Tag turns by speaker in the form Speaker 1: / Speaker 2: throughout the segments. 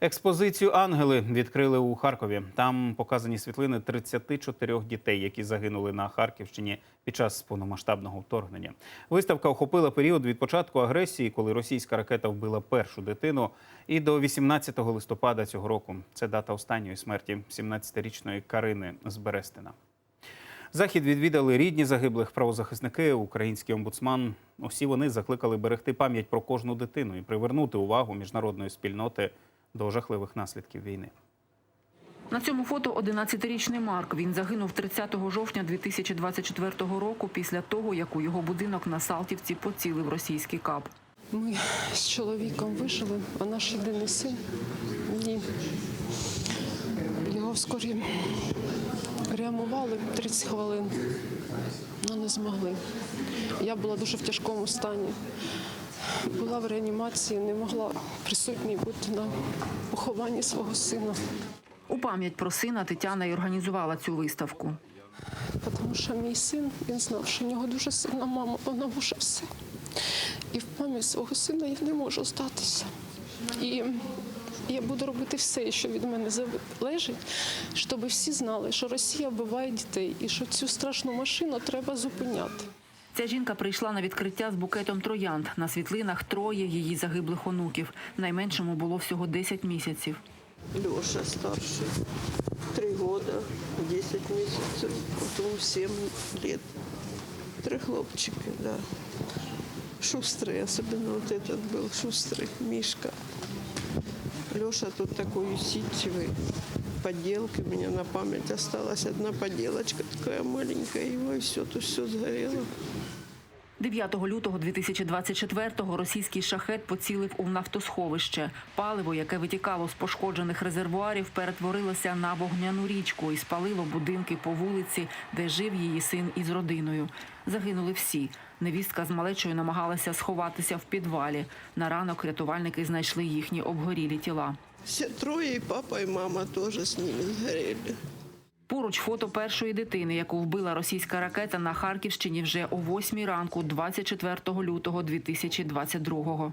Speaker 1: Експозицію Ангели відкрили у Харкові. Там показані світлини 34 дітей, які загинули на Харківщині під час повномасштабного вторгнення. Виставка охопила період від початку агресії, коли російська ракета вбила першу дитину, і до 18 листопада цього року. Це дата останньої смерті 17-річної Карини з Берестина. Захід відвідали рідні загиблих правозахисники, український омбудсман. Усі вони закликали берегти пам'ять про кожну дитину і привернути увагу міжнародної спільноти до жахливих наслідків війни.
Speaker 2: На цьому фото 11-річний Марк. Він загинув 30 жовтня 2024 року після того, як у його будинок на Салтівці поцілив російський кап.
Speaker 3: Ми з чоловіком вижили, а наш єдиний син ні. Його вскорі реанімували 30 хвилин, але не змогли. Я була дуже в тяжкому стані. Була в реанімації, не могла присутній бути на похованні свого сина,
Speaker 2: У пам'ять про сина Тетяна й організувала цю виставку.
Speaker 3: тому що мій син він знав, що в нього дуже сильна мама, вона може все. І в пам'ять свого сина я не можу здатися. І я буду робити все, що від мене залежить, щоб всі знали, що Росія вбиває дітей і що цю страшну машину треба зупиняти.
Speaker 2: Ця жінка прийшла на відкриття з букетом троянд. На світлинах троє її загиблих онуків. Найменшому було всього 10 місяців.
Speaker 4: Леша старший, три года, 10 месяцев, потом 7 лет. Три хлопчика, да. Шустрый, особенно вот этот был шустрый, Мишка. Леша тут такой усидчивый. Поделки у меня на память осталась одна поделочка такая маленькая, его и все, тут все сгорело.
Speaker 2: 9 лютого 2024-го російський шахет поцілив у нафтосховище. Паливо, яке витікало з пошкоджених резервуарів, перетворилося на вогняну річку і спалило будинки по вулиці, де жив її син із родиною. Загинули всі. Невістка з малечою намагалася сховатися в підвалі. На ранок рятувальники знайшли їхні обгорілі тіла.
Speaker 4: Все трое, и папа, и мама тоже с ними сгорели.
Speaker 2: Поруч фото першої дитини, яку вбила російська ракета на Харківщині вже о 8 ранку, 24 лютого 2022-го.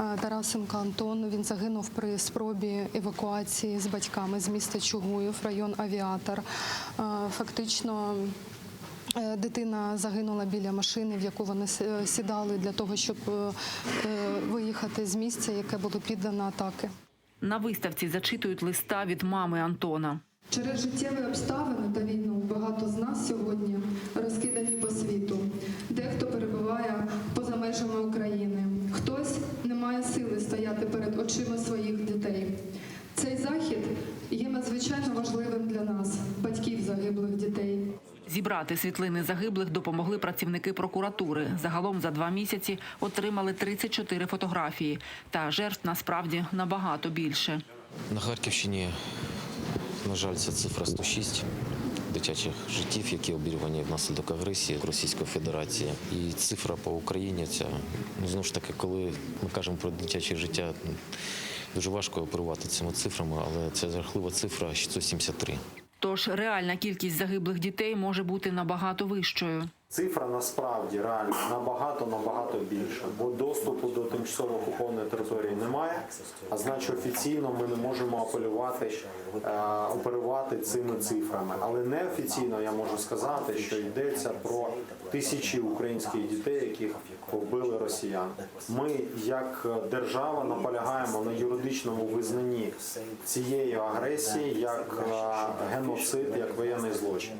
Speaker 5: Е, Тарасенко Антон він загинув при спробі евакуації з батьками з міста Чугуїв, район Авіатор. Фактично. е, Дитина загинула біля машини, в яку вони сідали для того, щоб е, е, виїхати з місця, яке було піддано атаки.
Speaker 2: На виставці зачитують листа від мами Антона.
Speaker 5: Через життєві обставини та війну багато з нас сьогодні розкидані по світу. Дехто перебуває поза межами України, хтось не має сили стояти перед очима своїх дітей. Цей захід є надзвичайно важливим для нас, батьків загиблих дітей.
Speaker 2: Зібрати світлини загиблих допомогли працівники прокуратури. Загалом за два місяці отримали 34 фотографії. Та жертв насправді набагато більше.
Speaker 6: На Харківщині, на жаль, ця цифра 106 дитячих життів, які обірвані внаслідок агресії Російської Федерації. І цифра по Україні ця ну знову ж таки, коли ми кажемо про дитяче життя, дуже важко оперувати цими цифрами, але це жахлива цифра 173.
Speaker 2: Тож реальна кількість загиблих дітей може бути набагато вищою.
Speaker 7: Цифра насправді реально набагато набагато більша, бо доступу до тимчасово окупованої території немає. А значить, офіційно ми не можемо апелювати, е, оперувати цими цифрами. Але неофіційно я можу сказати, що йдеться про тисячі українських дітей, яких вбили росіяни. Ми, як держава, наполягаємо на юридичному визнанні цієї агресії як е, геноцид, як воєнний злочин.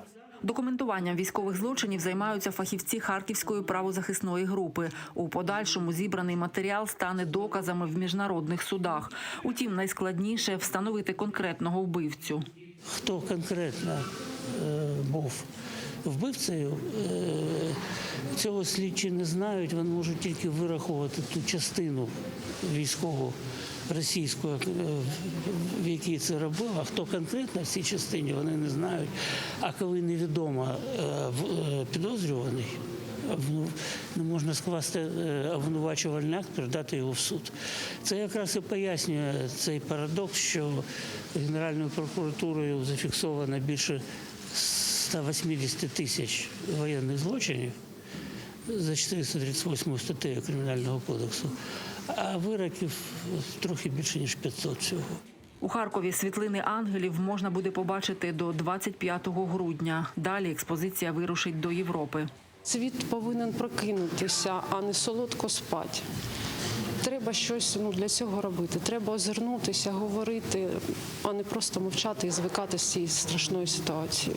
Speaker 2: Документуванням військових злочинів займаються фахівці Харківської правозахисної групи. У подальшому зібраний матеріал стане доказами в міжнародних судах. Утім, найскладніше встановити конкретного вбивцю.
Speaker 8: хто конкретно е, був вбивцею, е, цього слідчі не знають. Вони можуть тільки вираховувати ту частину військову російську, е, в якій це робив. А хто конкретно в цій частині, вони не знають. А коли невідомо е, підозрюваний. Не можна скласти обвинувачувальний акт, передати його в суд. Це якраз і пояснює цей парадокс, що Генеральною прокуратурою зафіксовано більше 180 тисяч воєнних злочинів за 438 статтею Кримінального кодексу. а вироків трохи більше ніж 500 всього.
Speaker 2: У Харкові світлини ангелів можна буде побачити до 25 грудня. Далі експозиція вирушить до Європи.
Speaker 3: Світ повинен прокинутися, а не солодко спати. Треба щось ну, для цього робити. Треба озирнутися, говорити, а не просто мовчати і звикати з цієї страшної ситуації.